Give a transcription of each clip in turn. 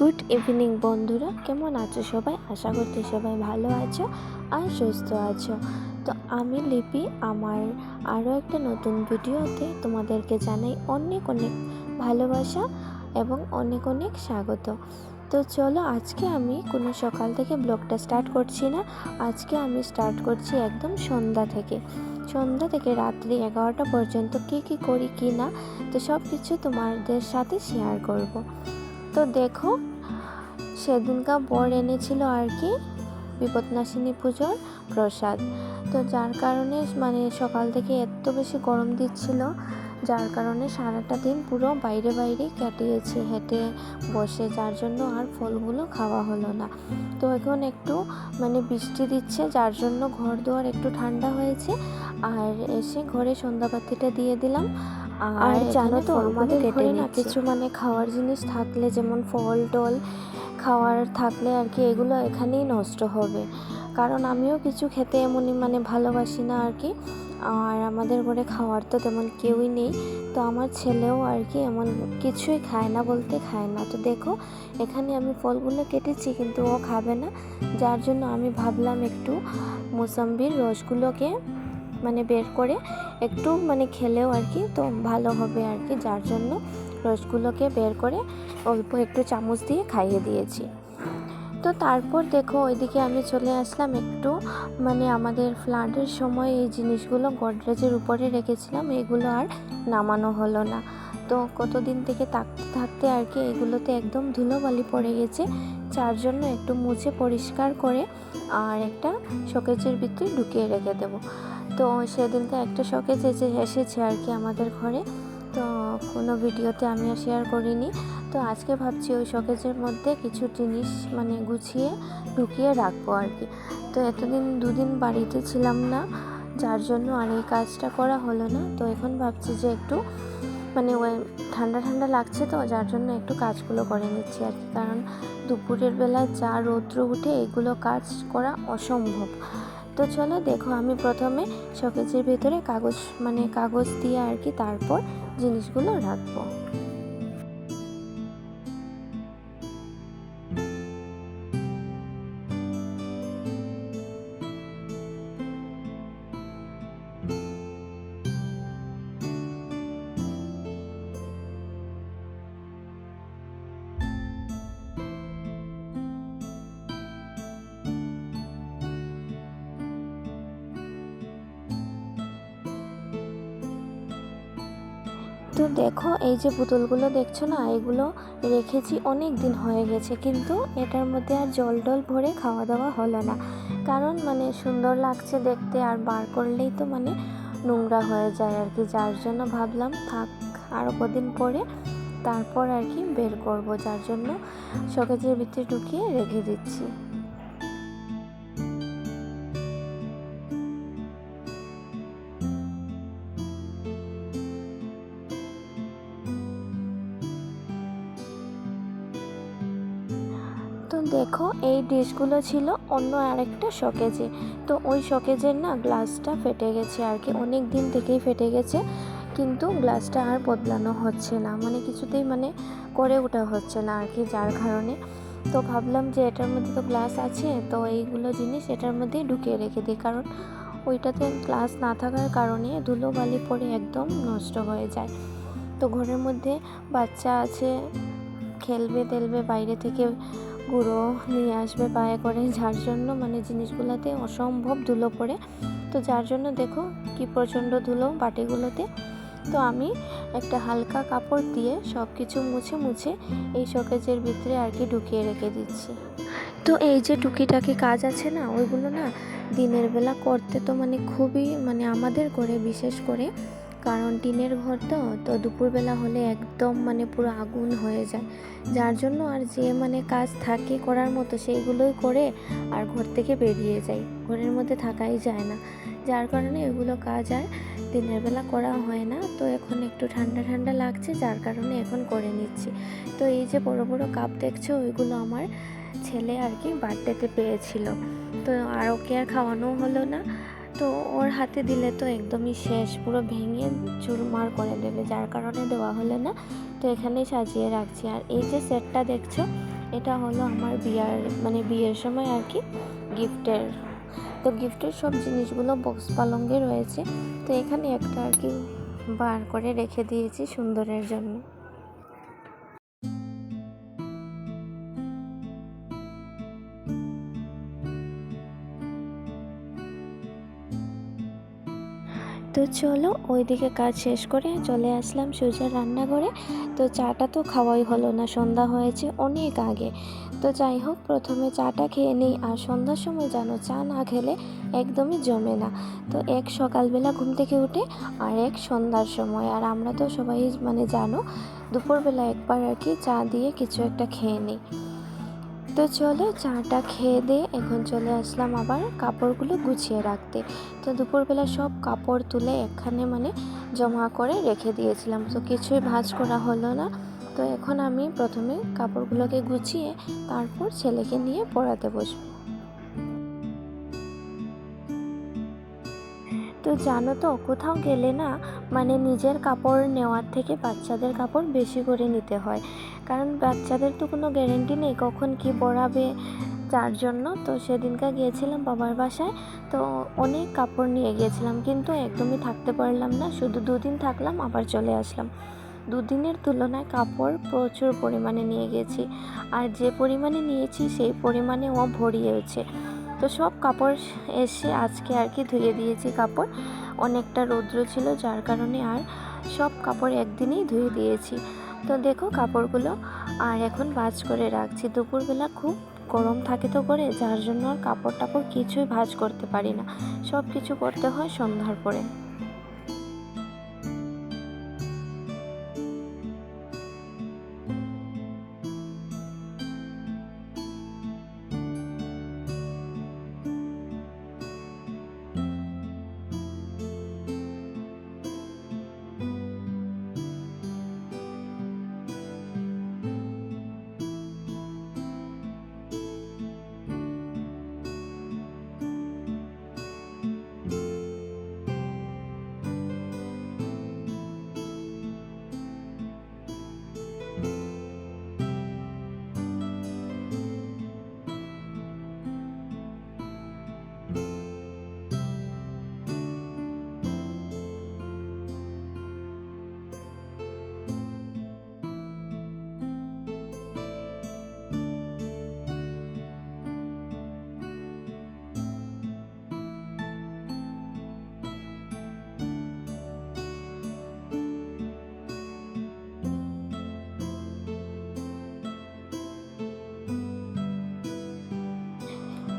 Good evening বন্ধুরা, কেমন আছো সবাই? আশা করছি সবাই ভালো আছো আর সুস্থ আছো। তো আমি লিপি, আমার আরও একটা নতুন ভিডিওতে তোমাদেরকে জানাই অনেক অনেক ভালোবাসা এবং অনেক অনেক স্বাগত। তো চলো আজকে আমি কোনো সকাল থেকে ব্লগটা স্টার্ট করছি না, আজকে আমি স্টার্ট করছি একদম সন্ধ্যা থেকে। সন্ধ্যা থেকে রাত্রি এগারোটা পর্যন্ত কী কী করি কি না, তো সব কিছু তোমাদের সাথে শেয়ার করব। তো দেখো সেদিনকার বর এনেছিল আর কি বিপদনাশিনী পুজোর প্রসাদ। তো যার কারণে মানে সকাল থেকে এত বেশি গরম দিচ্ছিল যার কারণে সারাটা দিন পুরো বাইরে বাইরে কাটিয়েছি হেঁটে বসে যার জন্য আর ফলগুলো খাওয়া হলো না। তো এখন একটু মানে বৃষ্টি দিচ্ছে যার জন্য ঘর দুয়ার একটু ঠান্ডা হয়েছে। আর এসে ঘরে সন্ধ্যাবাতিটা দিয়ে দিলাম। আর জানো তো আমাদের ঘরে না কিছু মানে খাওয়ার জিনিস থাকলে যেমন ফল টল খাওয়ার থাকলে আর কি এগুলো এখানেই নষ্ট হবে। কারণ আমিও কিছু খেতে এমনই মানে ভালোবাসি না আর কি। আর আমাদের ঘরে খাওয়ার তো তেমন কেউই নেই। তো আমার ছেলেও আর কি এমন কিছুই খায় না বলতে খায় না। তো দেখো, এখানে আমি ফলগুলো কেটেছি কিন্তু ও খাবে না। যার জন্য আমি ভাবলাম একটু মোসাম্বির রসগুলোকে মানে বের করে একটু মানে খেলেও আর কি, তো ভালো হবে আর কি। যার জন্য রসগুলোকে বের করে অল্প একটু চামচ দিয়ে খাইয়ে দিয়েছি। তো তারপর দেখো ওইদিকে আমি চলে আসলাম একটু মানে আমাদের ফ্লাডের সময় এই জিনিসগুলো গডরেজের উপরে রেখেছিলাম, এগুলো আর নামানো হলো না। তো কতদিন থেকে থাকতে থাকতে আর কি এগুলোতে একদম ধুলোবালি পড়ে গেছে, যার জন্য একটু মুছে পরিষ্কার করে আর একটা শোকেজের ভিতরে ঢুকিয়ে রেখে দেবো। তো সেদিনকে একটা শোকেজ এসে এসেছে আর কি আমাদের ঘরে, তো কোনো ভিডিওতে আমি আর শেয়ার করিনি। তো আজকে ভাবছি ওই শোকেজের মধ্যে কিছু জিনিস মানে গুছিয়ে ঢুকিয়ে রাখব আর কি। তো এতদিন দুদিন বাড়িতে ছিলাম না, যার জন্য আর এই কাজটা করা হলো না। তো এখন ভাবছি যে একটু মানে ওই ঠান্ডা ঠান্ডা লাগছে তো, যার জন্য একটু কাজগুলো করে নিচ্ছি আর কি। কারণ দুপুরের বেলা যা রৌদ্র উঠে এগুলো কাজ করা অসম্ভব। তো চলো দেখো আমি প্রথমে শোকেজের ভিতরে কাগজ মানে কাগজ দিয়ে আর কি তারপর জিনিসগুলো রাখব। তো দেখো, এই যে পুতুলগুলো দেখছ না, এগুলো রেখেছি অনেক দিন হয়ে গেছে, কিন্তু এটার মধ্যে আর জল টল ভরে খাওয়া দাওয়া হলো না। কারণ মানে সুন্দর লাগছে দেখতে, আর বার করলেই তো মানে নোংরা হয়ে যায় আর কি। যার জন্য ভাবলাম থাক আরও কদিন পরে তারপর আর কি বের করব। যার জন্য শোকেজের ভিতরে ঢুকিয়ে রেখে দিচ্ছি। দেখো, এই ডিশগুলো ছিল অন্য আরেকটা শকেজে। তো ওই শকেজের না গ্লাসটা ফেটে গেছে আর কি। অনেক দিন থেকেই ফেটে গেছে, কিন্তু গ্লাসটা আর বদলানো হচ্ছে না। মানে কিছুতেই মানে করে ওঠা হচ্ছে না আর কি যার কারণে। তো ভাবলাম যে এটার মধ্যে তো গ্লাস আছে, তো এইগুলো জিনিস এটার মধ্যেই ঢুকিয়ে রেখে দিই। কারণ ওইটাতে গ্লাস না থাকার কারণে ধুলো বালি পরে একদম নষ্ট হয়ে যায়। তো ঘরের মধ্যে বাচ্চা আছে, খেলবে, তেলবে, বাইরে থেকে গুঁড়ো নিয়ে আসবে পায়ে করে, যার জন্য মানে জিনিসগুলোতে অসম্ভব ধুলো পড়ে। তো যার জন্য দেখো কি প্রচণ্ড ধুলো বাটিগুলোতে। তো আমি একটা হালকা কাপড় দিয়ে সব কিছু মুছে মুছে এই শোকেজের ভিতরে আর কি ঢুকিয়ে রেখে দিচ্ছি। তো এই যে টুকিটাকি কাজ আছে না, ওইগুলো না দিনের বেলা করতে তো মানে খুবই মানে আমাদের করে, বিশেষ করে কারণ টিনের ঘর তো তো দুপুরবেলা হলে একদম মানে পুরো আগুন হয়ে যায়। যার জন্য আর যে মানে কাজ থাকে করার মতো সেইগুলোই করে আর ঘর থেকে বেরিয়ে যায়। ঘরের মধ্যে থাকাই যায় না। যার কারণে এগুলো কাজ আর দিনের বেলা করা হয় না। তো এখন একটু ঠান্ডা ঠান্ডা লাগছে, যার কারণে এখন করে নিচ্ছি। তো এই যে বড় বড় কাপ দেখছ, ওইগুলো আমার ছেলে আর কি বার্থডেতে পেয়েছিল। তো আর ওকে আর খাওয়ানো হলো না। তো ওর হাতে দিলে তো একদমই শেষ, পুরো ভেঙে চুরমার করে দেবে, যার কারণে দেওয়া হলো না। তো এখানেই সাজিয়ে রাখছি। আর এই যে সেটটা দেখছ, এটা হলো আমার বিয়ার মানে বিয়ের সময় আর কি গিফটের তো গিফটের সব জিনিসগুলো বক্স পালঙ্গে রয়েছে। তো এখানে একটা আর কি বার করে রেখে দিয়েছি সুন্দরের জন্য। তো চলো ওইদিকে কাজ শেষ করে চলে আসলাম সুজার রান্নাঘরে। তো চাটা তো খাওয়াই হলো না, সন্ধ্যা হয়েছে অনেক আগে। তো যাই হোক, প্রথমে চাটা খেয়ে নিই। আর সন্ধ্যার সময় জানো, চা না খেলে একদমই জমে না। তো এক সকালবেলা ঘুম থেকে উঠে আর এক সন্ধ্যার সময়। আর আমরা তো সবাই মানে জানো, দুপুরবেলা একবার আর কি চা দিয়ে কিছু একটা খেয়ে নিই। তো চলো চাটা খেয়ে দিয়ে এখন চলে আসলাম আবার কাপড়গুলো গুছিয়ে রাখতে। তো দুপুরবেলা সব কাপড় তুলে এখানে মানে জমা করে রেখে দিয়েছিলাম। তো কিছুই ভাঁজ করা হলো না। তো এখন আমি প্রথমে কাপড়গুলোকে গুছিয়ে তারপর ছেলেকে নিয়ে পড়াতে বসবো। তো জানো তো, কোথাও গেলে না মানে নিজের কাপড় নেওয়ার থেকে বাচ্চাদের কাপড় বেশি করে নিতে হয়। কারণ বাচ্চাদের তো কোনো গ্যারেন্টি নেই কখন কি পরাবে যার জন্য। তো সেদিনকে গিয়েছিলাম বাবার বাসায়, তো অনেক কাপড় নিয়ে গিয়েছিলাম, কিন্তু একদমই থাকতে পারলাম না। শুধু দুদিন থাকলাম, আবার চলে আসলাম। দুদিনের তুলনায় কাপড় প্রচুর পরিমাণে নিয়ে গেছি আর যে পরিমাণে নিয়েছি সেই পরিমাণে ও ভরিয়েছে। তো সব কাপড় এসে আজকে আর কি ধুয়ে দিয়েছি কাপড়। অনেকটা রৌদ্র ছিল, যার কারণে আর সব কাপড় একদিনেই ধুয়ে দিয়েছি। তো দেখো কাপড়গুলো, আর এখন ভাজ করে রাখছি। দুপুরবেলা খুব গরম থাকে তো করে যার জন্য আর কাপড় টাপড় কিছুই ভাজ করতে পারি না। সব কিছু করতে হয় সন্ধ্যার পরে।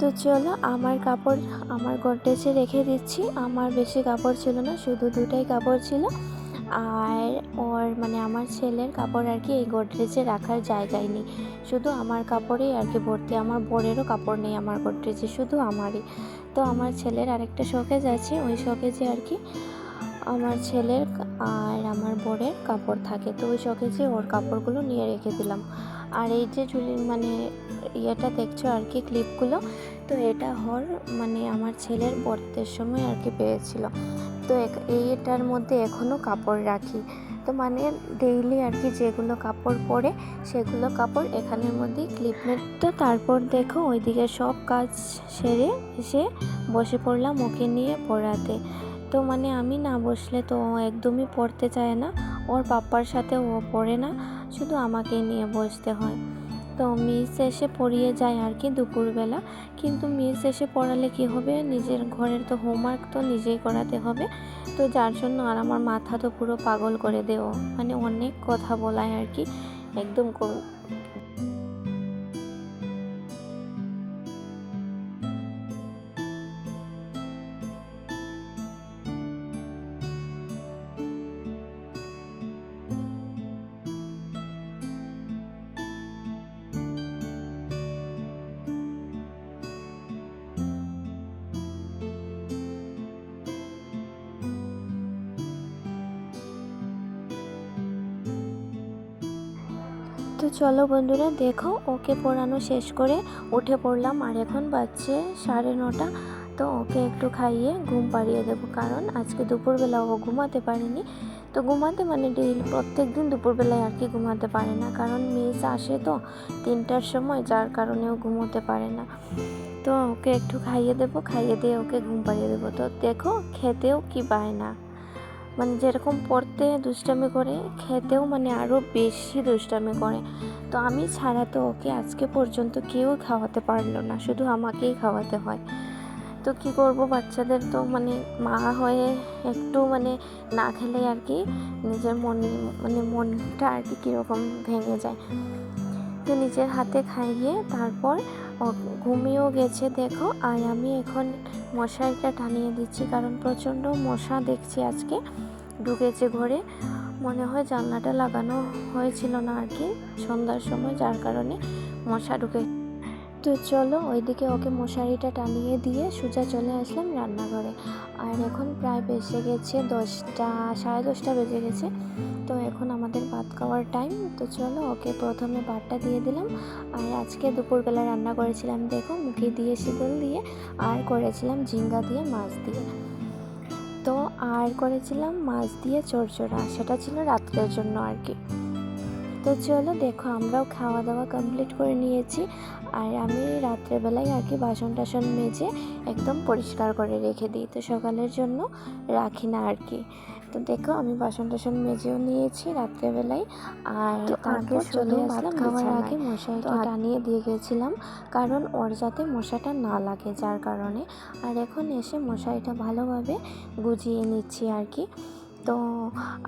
তো চলো আমার কাপড় আমার গডরেজে রেখে দিচ্ছি। আমার বেশি কাপড় ছিল না, শুধু দুটাই কাপড় ছিল। আর ওর মানে আমার ছেলের কাপড় আর কি এই গডরেজে রাখার জায়গায় নেই। শুধু আমার কাপড়েই আর কি ভর্তি, আমার বোনেরও কাপড় নেই আমার গডরেজে, শুধু আমারই। তো আমার ছেলের আরেকটা শোকেজ আছে, ওই শোকেজে আর কি আমার ছেলের আর আমার বরের কাপড় থাকে। তো ওই শোকেজে ওর কাপড়গুলো নিয়ে রেখে দিলাম। আর এই যে ঝুলি মানে ইয়েটা দেখছ আর কি ক্লিপগুলো, তো এটা হর মানে আমার ছেলের বর্তের সময় আর কি পেয়েছিল। তো এইটার মধ্যে এখনও কাপড় রাখি। তো মানে ডেইলি আর কি যেগুলো কাপড় পরে সেগুলো কাপড় এখানের মধ্যেই ক্লিপমেট তো তারপর দেখো ওইদিকে সব কাজ সেরে এসে বসে পড়লাম ওকে নিয়ে পড়াতে। তো মানে আমি না বসলে তো ও একদমই পড়তে চায় না। ওর পাপ্পার সাথে ও পড়ে না, শুধু আমাকে নিয়ে বসতে হয়। তো মিস এসে পড়িয়ে যায় আর কি দুপুরবেলা। কিন্তু মিস এসে পড়ালে কি হবে? নিজের ঘরের তো হোমওয়ার্ক তো নিজেই করাতে হবে। তো যার জন্য আর আমার মাথা তো পুরো পাগল করে দেও মানে অনেক কথা বলায় আর কি, একদম তো চলো বন্ধুরা, দেখো ওকে পড়ানো শেষ করে উঠে পড়লাম। আর এখন বাজছে সাড়ে নটা, তো ওকে একটু খাইয়ে ঘুম পাড়িয়ে দেবো। কারণ আজকে দুপুরবেলা ও ঘুমাতে পারেনি। তো ঘুমাতে মানে ডেইলি প্রত্যেক দিন দুপুরবেলায় আর কি ঘুমাতে পারে না। কারণ মেস আসে তো তিনটার সময়, যার কারণেও ঘুমোতে পারে না। তো ওকে একটু খাইয়ে দেবো, খাইয়ে দিয়ে ওকে ঘুম পাড়িয়ে দেবো। তো দেখো খেতেও কি পায় না। মানে যেরকম পড়তে দুষ্টামি করে, খেতেও মানে আরও বেশি দুষ্টামি করে। তো আমি ছাড়া তো ওকে আজকে পর্যন্ত কেউ খাওয়াতে পারল না, শুধু আমাকেই খাওয়াতে হয়। তো কি করব, বাচ্চাদের তো মানে মা হয়ে একটু মানে না খেলে আর কি, নিজের মন মানে মনটা আর কি কীরকম ভেঙে যায়। তো নিজের হাতে খাইয়ে তারপর ঘুমিয়েও গেছে, দেখো। আর আমি এখন মশারিটা টানিয়ে দিচ্ছি, কারণ প্রচণ্ড মশা দেখছি আজকে। ঢুকেছে ঘরে। মনে হয় জানলাটা লাগানো হয়েছিল না আর কি, সন্ধ্যার সময়, যার কারণে মশা ঢুকে তো চলো ওইদিকে ওকে মশারিটা টানিয়ে দিয়ে সোজা চলে আসলাম রান্নাঘরে। আর এখন প্রায় বেজে গেছে দশটা, সাড়ে দশটা বেজে গেছে। তো এখন আমাদের ভাত খাওয়ার টাইম তো চলো ওকে প্রথমে ভাতটা দিয়ে দিলাম। আর আজকে দুপুরবেলা রান্না করেছিলাম, দেখো মুখে দিয়ে শীতল দিয়ে, আর করেছিলাম ঝিঙ্গা দিয়ে, মাছ দিয়ে। তো আর করেছিলাম মাছ দিয়ে চড়চড়া, সেটা ছিল রাত্রের জন্য আর কি। তো চলো দেখো আমরাও খাওয়া দাওয়া কমপ্লিট করে নিয়েছি। আর আমি রাত্রেবেলায় আর কি বাসন টাসন মেজে একদম পরিষ্কার করে রেখে দিই। তো সকালের জন্য রাখি না আর কি। তো দেখো আমি বাসন টাসন মেজেও নিয়েছি রাত্রেবেলায় আর তারপর চলে আসলাম খাওয়ার আগে মশাইটা টানিয়ে দিয়ে গেছিলাম কারণ ওর যাতে মশাটা না লাগে যার কারণে। আর এখন এসে মশারিটা ভালোভাবে গুজিয়ে নিচ্ছি আর কি। তো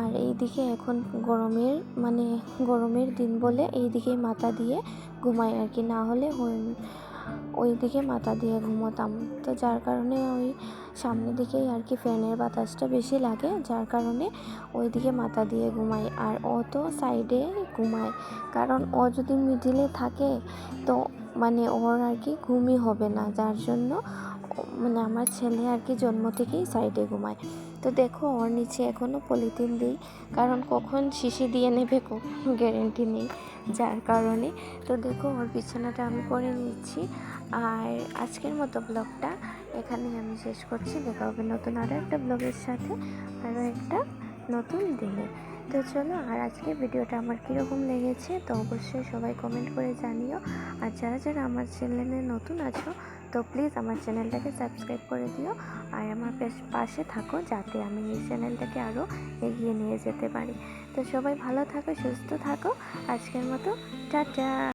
আর এইদিকে এখন গরমের মানে গরমের দিন বলে এই দিকেই মাথা দিয়ে ঘুমাই আর কি, না হলে ওই দিকে মাথা দিয়ে ঘুমোতাম। তো যার কারণে ওই সামনের দিকেই আর কি ফ্যানের বাতাসটা বেশি লাগে, যার কারণে ওই দিকে মাথা দিয়ে ঘুমাই। আর ও তো সাইডে ঘুমায়, কারণ ও যদি মিডিলে থাকে তো মানে ওর আর কি ঘুমই হবে না, যার জন্য মানে আমার ছেলে আর কি জন্ম থেকেই সাইডে ঘুমায়। তো দেখো, ওর নিচে এখনও পলিথিন দিই কারণ কখন শিশি দিয়ে নেবে কখন গ্যারেন্টি নেই, যার কারণে। তো দেখো, ওর বিছানাটা আমি করে নিচ্ছি। আর আজকের মতো ব্লগটা এখানে আমি শেষ করছি। দেখা হবে নতুন আরও একটা ব্লগের সাথে আরও একটা নতুন দিনে। তো চলো, আর আজকে ভিডিওটা আমার কীরকম লেগেছে, তো অবশ্যই সবাই কমেন্ট করে জানিও। আর যারা যারা আমার চ্যানেলে নতুন আছো তো প্লিজ আমার চ্যানেলটাকে সাবস্ক্রাইব করে দিও। আর আমার পাশে থাকো যাতে আমি এই চ্যানেলটাকে আরও এগিয়ে নিয়ে যেতে পারি। তো সবাই ভালো থাকো, সুস্থ থাকো। আজকের মতো, টাটা!